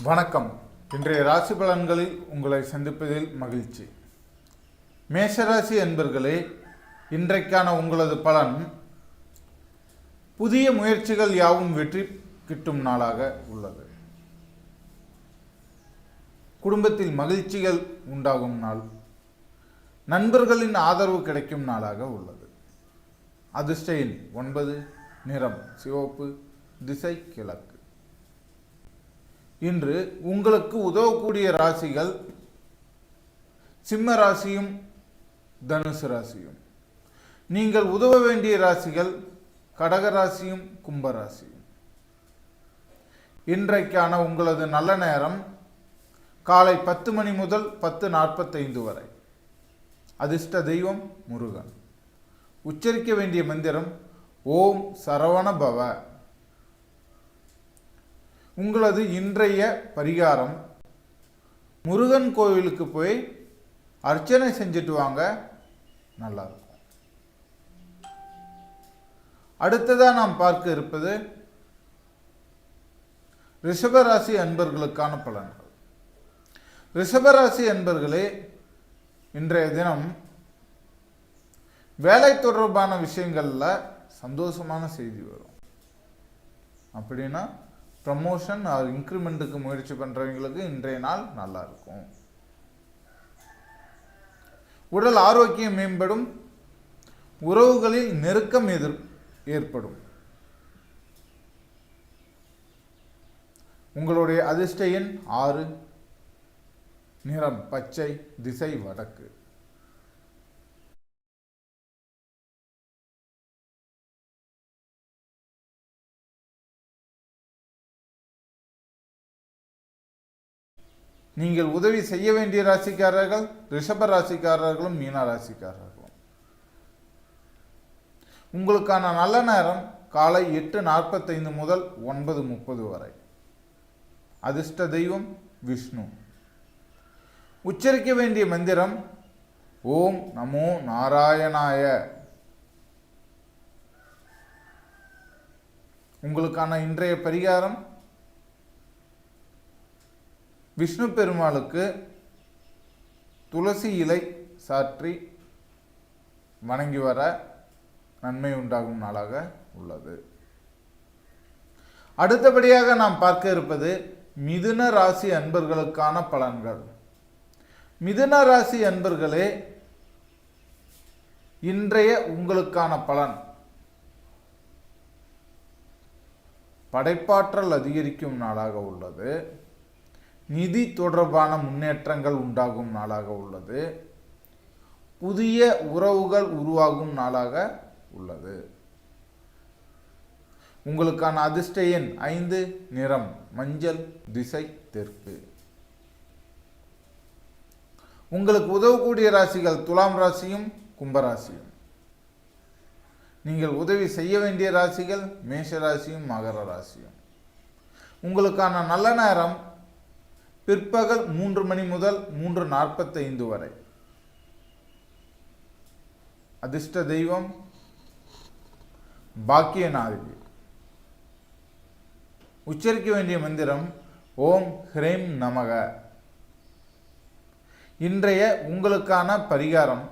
வணக்கம். இன்றைய ராசி பலன்களில் உங்களை சந்திப்பதில் மகிழ்ச்சி. மேஷராசி என்பர்களே இன்றைக்கான உங்களது பலன் புதிய முயற்சிகள் யாவும் வெற்றி கிட்டும் நாளாக உள்ளது. குடும்பத்தில் மகிழ்ச்சிகள் உண்டாகும் நாள். நண்பர்களின் ஆதரவு கிடைக்கும் நாளாக உள்ளது. அதிர்ஷ்டின் ஒன்பது நிறம் சிவப்பு திசை கிழக்கு. இன்று உங்களுக்கு உதவக்கூடிய ராசிகள் சிம்ம ராசியும் தனுசு ராசியும். நீங்கள் உதவ வேண்டிய ராசிகள் கடக ராசியும் இன்றைக்கான உங்களது நல்ல நேரம் காலை பத்து மணி முதல் பத்து நாற்பத்தைந்து வரை. அதிர்ஷ்ட தெய்வம் முருகன். உச்சரிக்க வேண்டிய மந்திரம் ஓம் சரவண பவ. உங்களது இன்றைய பரிகாரம். முருகன் கோவிலுக்கு போய் அர்ச்சனை செஞ்சுட்டு வாங்க. நல்லாயிருக்கும் அடுத்ததாக நாம் பார்க்க இருப்பது ரிஷபராசி அன்பர்களுக்கான பலன்கள். ரிஷபராசி அன்பர்களே இன்றைய தினம் வேலை தொடர்பான விஷயங்களில் சந்தோஷமான செய்தி வரும். அப்படின்னா ப்ரமோஷன் ஆர் இன்க்ரிமெண்ட்டுக்கு முயற்சி பண்ணுறவங்களுக்கு இன்றைய நாள் நல்லா இருக்கும். உடல் ஆரோக்கியம் மேம்படும். உறவுகளில் நெருக்கம் எதிர் ஏற்படும். உங்களுடைய அதிர்ஷ்ட எண் ஆறு நிறம் பச்சை திசை வடக்கு. நீங்கள் உதவி செய்ய வேண்டிய ராசிக்காரர்கள் ரிஷப ராசிக்காரர்களும் மீன ராசிக்காரர்களும். உங்களுக்கான நல்ல நேரம் காலை எட்டு நாற்பத்தைந்து முதல் ஒன்பது முப்பது வரை. அதிர்ஷ்ட தெய்வம் விஷ்ணு. உச்சரிக்க வேண்டிய மந்திரம் ஓம் நமோ நாராயணாய. உங்களுக்கான இன்றைய பரிகாரம் விஷ்ணு பெருமாளுக்கு துளசி இலை சாற்றி வணங்கி வர நன்மை உண்டாகும் நாளாக உள்ளது. அடுத்தபடியாக நாம் பார்க்க இருப்பது மிதுன ராசி அன்பர்களுக்கான பலன்கள். மிதுன ராசி அன்பர்களே இன்றைய உங்களுக்கான பலன். படைப்பாற்றல் அதிகரிக்கும் நாளாக உள்ளது. நிதி தொடர்பான முன்னேற்றங்கள் உண்டாகும் நாளாக உள்ளது. புதிய உறவுகள் உருவாகும் நாளாக உள்ளது. உங்களுக்கான அதிர்ஷ்ட எண் ஐந்து நிறம் மஞ்சள் திசை தெற்கு. உங்களுக்கு உதவக்கூடிய ராசிகள் துலாம் ராசியும் கும்பராசியும். நீங்கள் உதவி செய்ய வேண்டிய ராசிகள் மேஷ ராசியும் மகர ராசியும். உங்களுக்கான நல்ல நேரம் பிற்பகல் மூன்று மணி முதல் மூன்று நாற்பத்தைந்து வரை. அதிர்ஷ்ட தெய்வம் பாக்கியநாதி உச்சரிக்க வேண்டிய மந்திரம் ஓம் ஹ்ரீம் நமக. இன்றைய உங்களுக்கான பரிகாரம்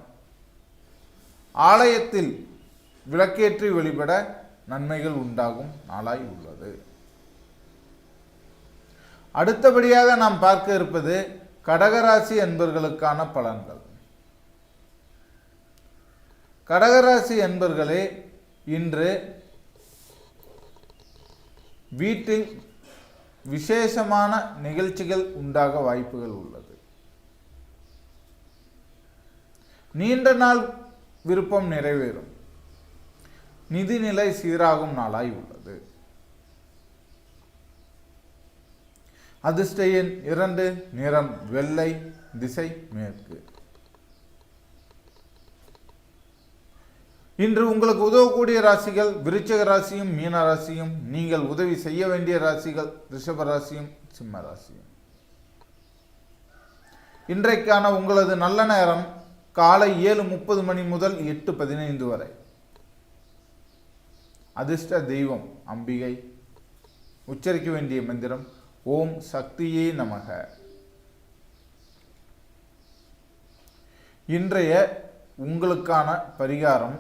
ஆலயத்தில் விளக்கேற்றி வெளிப்பட நன்மைகள் உண்டாகும் நாளாய் உள்ளது. அடுத்தபடியாக நாம் பார்க்க இருப்பது கடகராசி என்பர்களுக்கான பலன்கள். கடகராசி என்பர்களே இன்று வீட்டில் விசேஷமான நிகழ்ச்சிகள் உண்டாக வாய்ப்புகள் உள்ளது. நீண்ட நாள் விருப்பம் நிறைவேறும். நிதிநிலை சீராகும் நாளாய் உள்ளது. அதிர்ஷ்ட எண் இரண்டு நிறம் வெள்ளை திசை மேற்கு. இன்று உங்களுக்கு உதவக்கூடிய ராசிகள் விருச்சக ராசியும் மீன ராசியும் நீங்கள் உதவி செய்ய வேண்டிய ராசிகள் ரிஷப ராசியும் சிம்ம ராசியும். இன்றைக்கான உங்களது நல்ல நேரம் காலை ஏழு முப்பது மணி முதல் எட்டு பதினைந்து வரை. அதிர்ஷ்ட தெய்வம் அம்பிகை உச்சரிக்க வேண்டிய மந்திரம் ஓம் சக்தியே நமக. இன்றைய உங்களுக்கான பரிகாரம்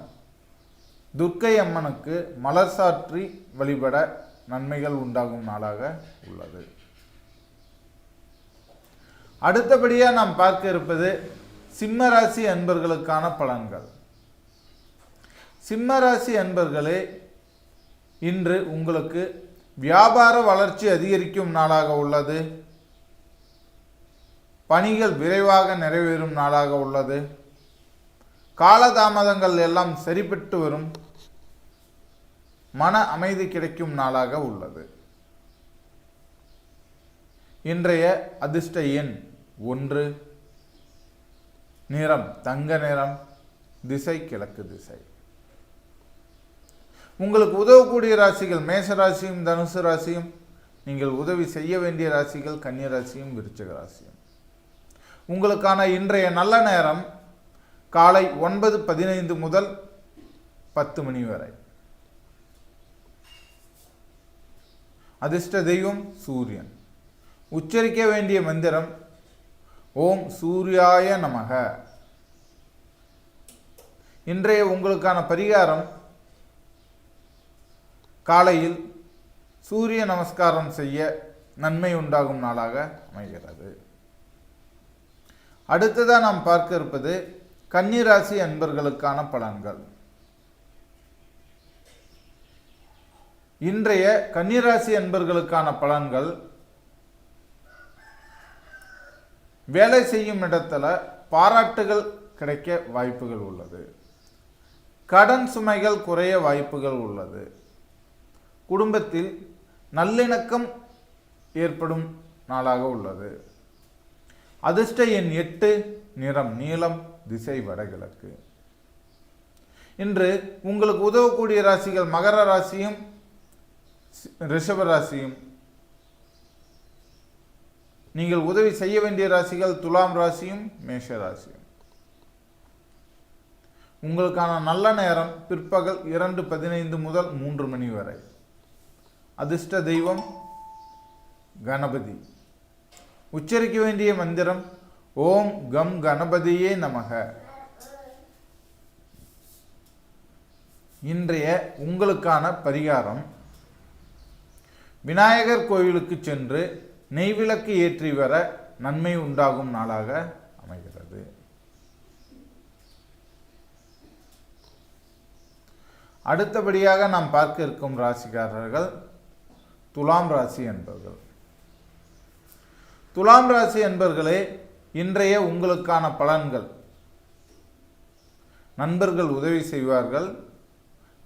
துர்க்கை அம்மனுக்கு மலர் சாற்றி வழிபட நன்மைகள் உண்டாகும் நாளாக உள்ளது. அடுத்தபடியாக நாம் பார்க்க இருப்பது சிம்மராசி அன்பர்களுக்கான பலன்கள். சிம்மராசி அன்பர்களே இன்று உங்களுக்கு வியாபார வளர்ச்சி அதிகரிக்கும் நாளாக உள்ளது. பணிகள் விரைவாக நிறைவேறும் நாளாக உள்ளது. காலதாமதங்கள் எல்லாம் சரிபட்டு வரும். மன அமைதி கிடைக்கும் நாளாக உள்ளது. இன்றைய அதிர்ஷ்ட எண் ஒன்று. நிறம் தங்க நிறம் திசை கிழக்கு திசை. உங்களுக்கு உதவக்கூடிய ராசிகள் மேச ராசியும் தனுசு ராசியும் நீங்கள் உதவி செய்ய வேண்டிய ராசிகள் கன்னிராசியும் விருச்சக ராசியும். உங்களுக்கான இன்றைய நல்ல நேரம் காலை ஒன்பது பதினைந்து முதல் பத்து மணி வரை. அதிர்ஷ்ட தெய்வம் சூரியன். உச்சரிக்க வேண்டிய மந்திரம் ஓம் சூர்யாய நமக. இன்றைய உங்களுக்கான பரிகாரம் காலையில் சூரிய நமஸ்காரம் செய்ய நன்மை உண்டாகும் நாளாக அமைகிறது. அடுத்ததாக நாம் பார்க்க இருப்பது கன்னிராசி அன்பர்களுக்கான பலன்கள். இன்றைய கன்னிராசி அன்பர்களுக்கான பலன்கள் வேலை செய்யும் இடத்துல பாராட்டுகள் கிடைக்க வாய்ப்புகள் உள்ளது. கடன் சுமைகள் குறைய வாய்ப்புகள் உள்ளது. குடும்பத்தில் நல்லிணக்கம் ஏற்படும் நாளாக உள்ளது. அதிர்ஷ்ட எண் எட்டு நிறம் நீளம் திசை வடகிழக்கு. இன்று உங்களுக்கு உதவக்கூடிய ராசிகள் மகர ராசியும் ரிஷப ராசியும். நீங்கள் உதவி செய்ய வேண்டிய ராசிகள் துலாம் ராசியும் மேஷ ராசியும். உங்களுக்கான நல்ல நேரம் பிற்பகல் இரண்டு பதினைந்து முதல் மூன்று மணி வரை. அதிர்ஷ்ட தெய்வம் கணபதி. உச்சரிக்க வேண்டிய மந்திரம் ஓம் கம் கணபதியே நமக. இன்றைய உங்களுக்கான பரிகாரம் விநாயகர் கோயிலுக்கு சென்று நெய்விளக்கு ஏற்றி வர நன்மை உண்டாகும் நாளாக அமைகிறது. அடுத்தபடியாக நாம் பார்க்க இருக்கும் ராசிக்காரர்கள் துலாம் ராசி என்பர்கள் துலாம் ராசி என்பர்களே இன்றைய உங்களுக்கான பலன்கள். நண்பர்கள் உதவி செய்வார்கள்.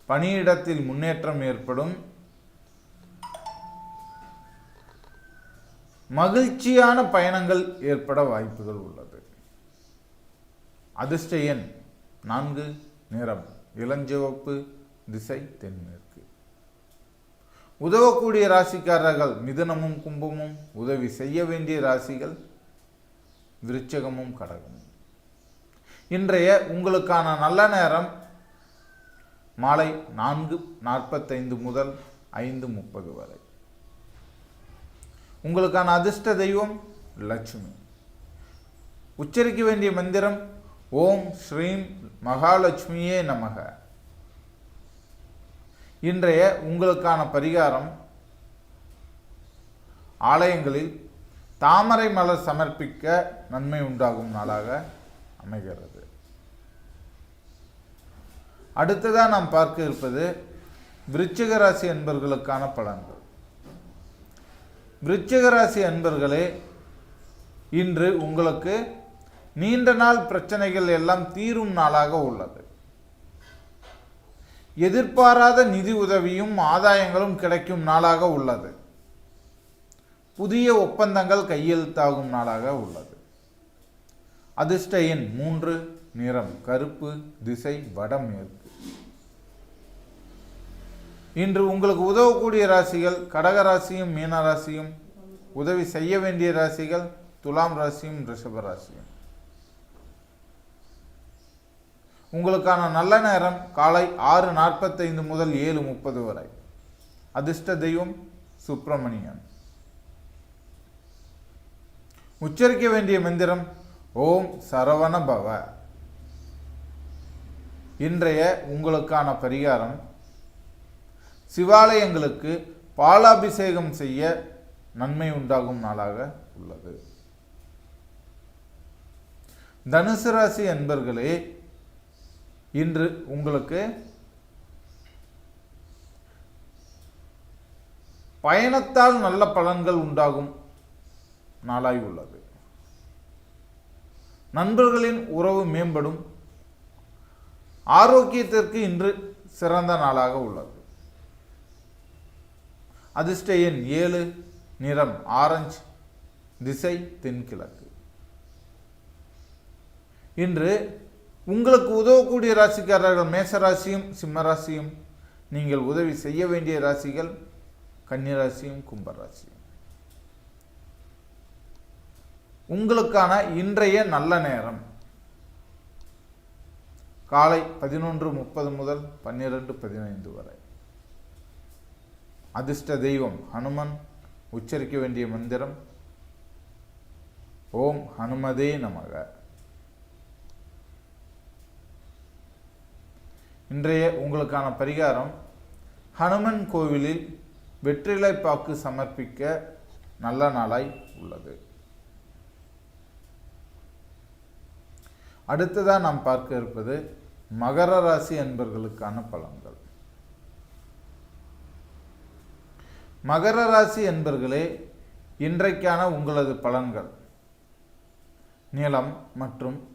பணியிடத்தில் முன்னேற்றம் ஏற்படும். மகிழ்ச்சியான பயணங்கள் ஏற்பட வாய்ப்புகள் உள்ளது. அதிர்ஷ்ட எண் நான்கு நிறம் இளஞ்சிவப்பு திசை தென்மேற்கு உதவக்கூடிய ராசிக்காரர்கள் மிதுனமும் கும்பமும் உதவி செய்ய வேண்டிய ராசிகள் விருச்சகமும் கடகமும். இன்றைய உங்களுக்கான நல்ல நேரம் மாலை நான்கு நாற்பத்தைந்து முதல் ஐந்து முப்பது வரை. உங்களுக்கான அதிர்ஷ்ட தெய்வம் லட்சுமி. உச்சரிக்க வேண்டிய மந்திரம் ஓம் ஸ்ரீம் மகாலட்சுமியே நமக. இன்றைய உங்களுக்கான பரிகாரம் ஆலயங்களில் தாமரை மலர் சமர்ப்பிக்க நன்மை உண்டாகும் நாளாக அமைகிறது. அடுத்ததாக நாம் பார்க்க இருப்பது விருச்சிக ராசி என்பர்களுக்கான பலன்கள். விருச்சிக ராசி என்பர்களே இன்று உங்களுக்கு நீண்ட நாள் பிரச்சனைகள் எல்லாம் தீரும் நாளாக உள்ளது. எதிர்பாராத நிதி உதவியும் ஆதாயங்களும் கிடைக்கும் நாளாக உள்ளது. புதிய ஒப்பந்தங்கள் கையெழுத்தாகும் நாளாக உள்ளது. அதிர்ஷ்ட எண் மூன்று நிறம் கருப்பு திசை வடமேற்கு இன்று உங்களுக்கு உதவக்கூடிய ராசிகள் கடக ராசியும் மீன ராசியும் உதவி செய்ய வேண்டிய ராசிகள் துலாம் ராசியும் ரிஷப ராசியும். உங்களுக்கான நல்ல நேரம் காலை ஆறு நாற்பத்தைந்து முதல் ஏழு முப்பது வரை. அதிர்ஷ்ட தெய்வம் சுப்பிரமணியன். உச்சரிக்க வேண்டிய மந்திரம் ஓம் சரவண பவ. இன்றைய உங்களுக்கான பரிகாரம் சிவாலயங்களுக்கு பாலாபிஷேகம் செய்ய நன்மை உண்டாகும் நாளாக உள்ளது. தனுசு ராசி என்பர்களே இன்று உங்களுக்கு பயணத்தால் நல்ல பலன்கள் உண்டாகும் நாளாய் உள்ளது. நண்பர்களின் உறவு மேம்படும். ஆரோக்கியத்திற்கு இன்று சிறந்த நாளாக உள்ளது. அதிர்ஷ்ட எண் ஏழு நிறம் ஆரஞ்சு திசை தென்கிழக்கு. இன்று உங்களுக்கு உதவக்கூடிய ராசிக்காரர்கள் மேசராசியும் சிம்மராசியும் நீங்கள் உதவி செய்ய வேண்டிய ராசிகள் கன்னிராசியும் கும்பராசியும். உங்களுக்கான இன்றைய நல்ல நேரம். காலை பதினொன்று முப்பது முதல் பன்னிரண்டு பதினைந்து வரை. அதிர்ஷ்ட தெய்வம் ஹனுமன் உச்சரிக்க வேண்டிய மந்திரம். ஓம் ஹனுமதே நமக. இன்றைய உங்களுக்கான பரிகாரம் ஹனுமன் கோவிலில் வெற்றிலைப்பாக்கு சமர்ப்பிக்க நல்ல நாளாய் உள்ளது. அடுத்ததாக நாம் பார்க்க இருப்பது மகர ராசி அன்பர்களுக்கான பலன்கள். மகர ராசி என்பர்களே இன்றைக்கான உங்களது பலன்கள். நிலம் மற்றும்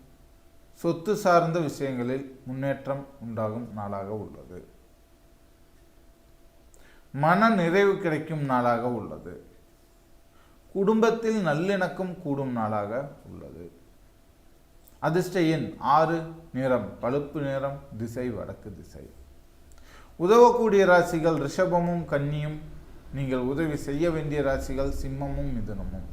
சொத்து சார்ந்த விஷயங்களில் முன்னேற்றம் உண்டாகும் நாளாக உள்ளது. மன நிறைவு கிடைக்கும் நாளாக உள்ளது. குடும்பத்தில் நல்லிணக்கம் கூடும் நாளாக உள்ளது. அதிர்ஷ்ட எண் ஆறு நிறம் பழுப்பு நிறம் திசை வடக்கு திசை. உதவக்கூடிய ராசிகள் ரிஷபமும் கன்னியும். நீங்கள் உதவி செய்ய வேண்டிய ராசிகள் சிம்மமும் மிதுனமும்.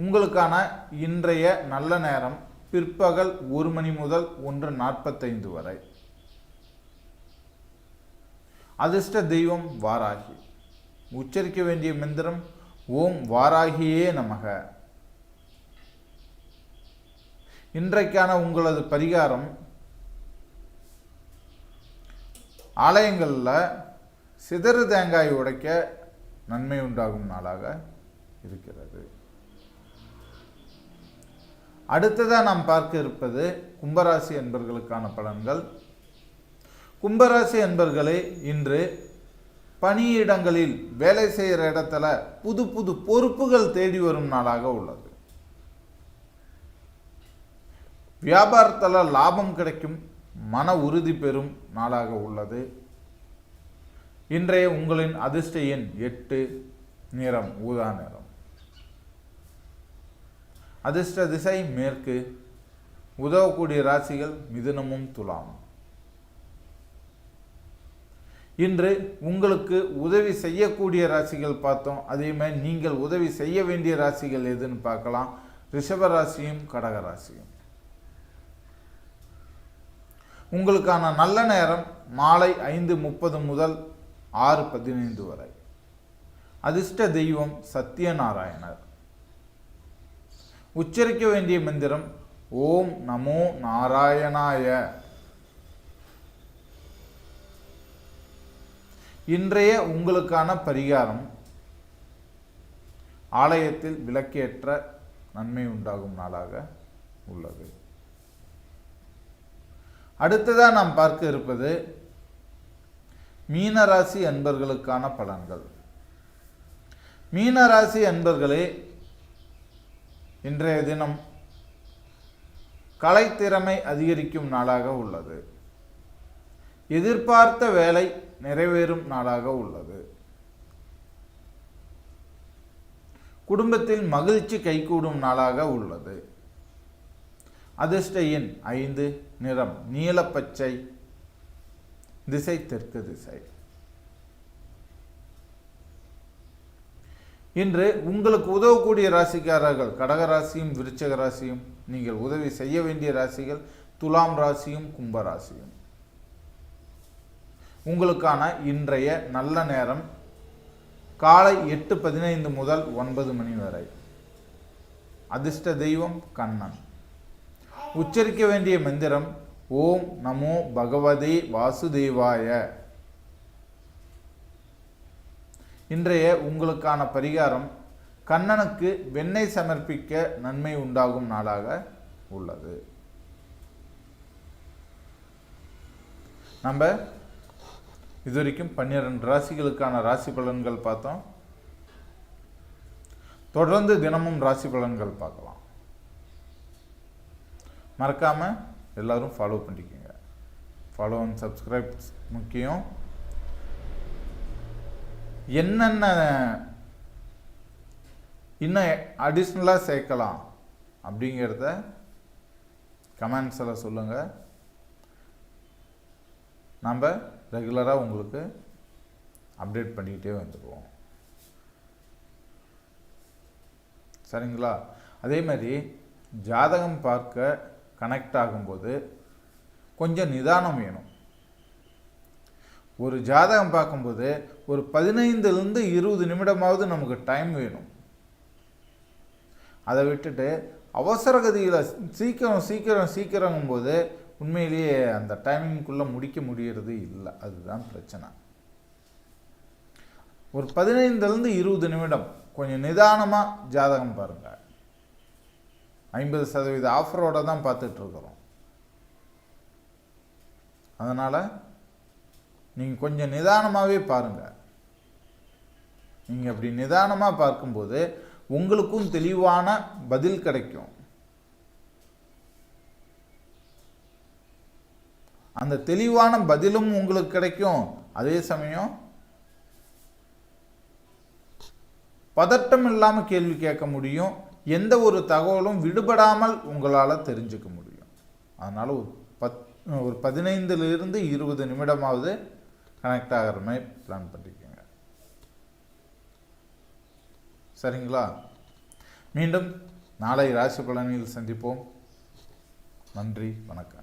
உங்களுக்கான இன்றைய நல்ல நேரம் பிற்பகல் ஒரு மணி முதல் ஒன்று நாற்பத்தைந்து வரை. அதிர்ஷ்ட தெய்வம் வாராகி. உச்சரிக்க வேண்டிய மந்திரம் ஓம் வாராகியே நமக. இன்றைக்கான உங்களது பரிகாரம் ஆலயங்களில் சிதறு தேங்காய் உடைக்க நன்மை உண்டாகும் நாளாக இருக்கிறது. அடுத்ததாக நாம் பார்க்க இருப்பது கும்பராசி என்பர்களுக்கான பலன்கள். கும்பராசி என்பர்களே இன்று பணியிடங்களில் வேலை செய்கிற இடத்துல புது புது பொறுப்புகள் தேடி வரும் நாளாக உள்ளது. வியாபாரத்தில் லாபம் கிடைக்கும் மன உறுதி பெறும் நாளாக உள்ளது. இன்றைய உங்களின் அதிர்ஷ்ட எண் எட்டு நிறம் ஊதா நிறம். அதிர்ஷ்ட திசை மேற்கு. உதவக்கூடிய ராசிகள் மிதுனமும் துலாம். இன்று உங்களுக்கு உதவி செய்யக்கூடிய ராசிகள் பார்த்தோம். அதே மாதிரி நீங்கள் உதவி செய்ய வேண்டிய ராசிகள் எதுன்னு பார்க்கலாம். ரிஷப ராசியும் கடக ராசியும். உங்களுக்கான நல்ல நேரம் மாலை ஐந்து முப்பது முதல் ஆறு பதினைந்து வரை. அதிர்ஷ்ட தெய்வம் சத்யநாராயணர். உச்சரிக்க வேண்டிய மந்திரம் ஓம் நமோ நாராயணாய. இன்றைய உங்களுக்கான பரிகாரம் ஆலயத்தில் விளக்கேற்ற நன்மை உண்டாகும் நாளாக உள்ளது. அடுத்ததாக நாம் பார்க்க இருப்பது மீனராசி அன்பர்களுக்கான பலன்கள். மீனராசி அன்பர்களே இன்றைய தினம் கலைத்திறமை அதிகரிக்கும் நாளாக உள்ளது. எதிர்பார்த்த வேலை நிறைவேறும் நாளாக உள்ளது. குடும்பத்தில் மகிழ்ச்சி கைகூடும் நாளாக உள்ளது. அதிர்ஷ்ட எண் ஐந்து நிறம் நீலப்பச்சை திசை தெற்கு திசை. இன்று உங்களுக்கு உதவக்கூடிய ராசிக்காரர்கள் கடக ராசியும் விருச்சக ராசியும் நீங்கள் உதவி செய்ய வேண்டிய ராசிகள் துலாம் ராசியும் கும்ப ராசியும். உங்களுக்கான இன்றைய நல்ல நேரம் காலை எட்டு பதினைந்து முதல் ஒன்பது மணி வரை. அதிர்ஷ்ட தெய்வம் கண்ணன். உச்சரிக்க வேண்டிய மந்திரம் ஓம் நமோ பகவதே வாசுதேவாய. இன்றைய உங்களுக்கான பரிகாரம் கண்ணனுக்கு வெண்ணெய் சமர்ப்பிக்க நன்மை உண்டாகும் நாளாக உள்ளது. நம்ம இதுவரைக்கும் பன்னிரண்டு ராசிகளுக்கான ராசி பலன்கள் பார்த்தோம். தொடர்ந்து தினமும் ராசி பலன்கள் பார்க்கலாம். மறக்காம எல்லாரும் ஃபாலோ பண்ணிக்கோங்க. ஃபாலோ அண்ட் சப்ஸ்கிரைப் முக்கியம். என்னென்ன இன்னும் அடிஷ்னலாக சேர்க்கலாம் அப்படிங்கிறத கமெண்ட்ஸில் சொல்லுங்கள் நம்ம ரெகுலராக உங்களுக்கு அப்டேட் பண்ணிக்கிட்டே வந்துடுவோம் சரிங்களா? அதே மாதிரி ஜாதகம் பார்க்க கனெக்ட் ஆகும்போது கொஞ்சம் நிதானம் வேணும். ஒரு ஜாதகம் பார்க்கும்போது ஒரு பதினைந்துலேருந்து இருபது நிமிடமாவது நமக்கு டைம் வேணும். அதை விட்டுட்டு அவசரகதியில் சீக்கிரம் சீக்கிரம் சீக்கிரங்கும்போது உண்மையிலேயே அந்த டைமிங்குள்ளே முடிக்க முடியறது இல்லை. அதுதான் பிரச்சனை. ஒரு பதினைந்துலேருந்து இருபது நிமிடம் கொஞ்சம் நிதானமாக ஜாதகம் பாருங்கள் ஐம்பது சதவீத ஆஃபரோடு தான் பார்த்துட்ருக்குறோம் அதனால் நீங்கள் கொஞ்சம் நிதானமாகவே பாருங்கள் நீங்கள் அப்படி நிதானமாக பார்க்கும்போது உங்களுக்கும் தெளிவான பதில் கிடைக்கும். அந்த தெளிவான பதிலும் உங்களுக்கு கிடைக்கும். அதே சமயம் பதட்டம் இல்லாமல் கேள்வி கேட்க முடியும். எந்த ஒரு தகவலும் விடுபடாமல் உங்களால் தெரிஞ்சுக்க முடியும். அதனால் ஒரு பத் ஒரு பதினைந்துலேருந்து இருபது நிமிடமாவது கனெக்ட் ஆகிற மாதிரி பிளான் பண்ணிக்கோங்க. சரிங்களா? மீண்டும் நாளை ராசி பலனில் சந்திப்போம். நன்றி வணக்கம்.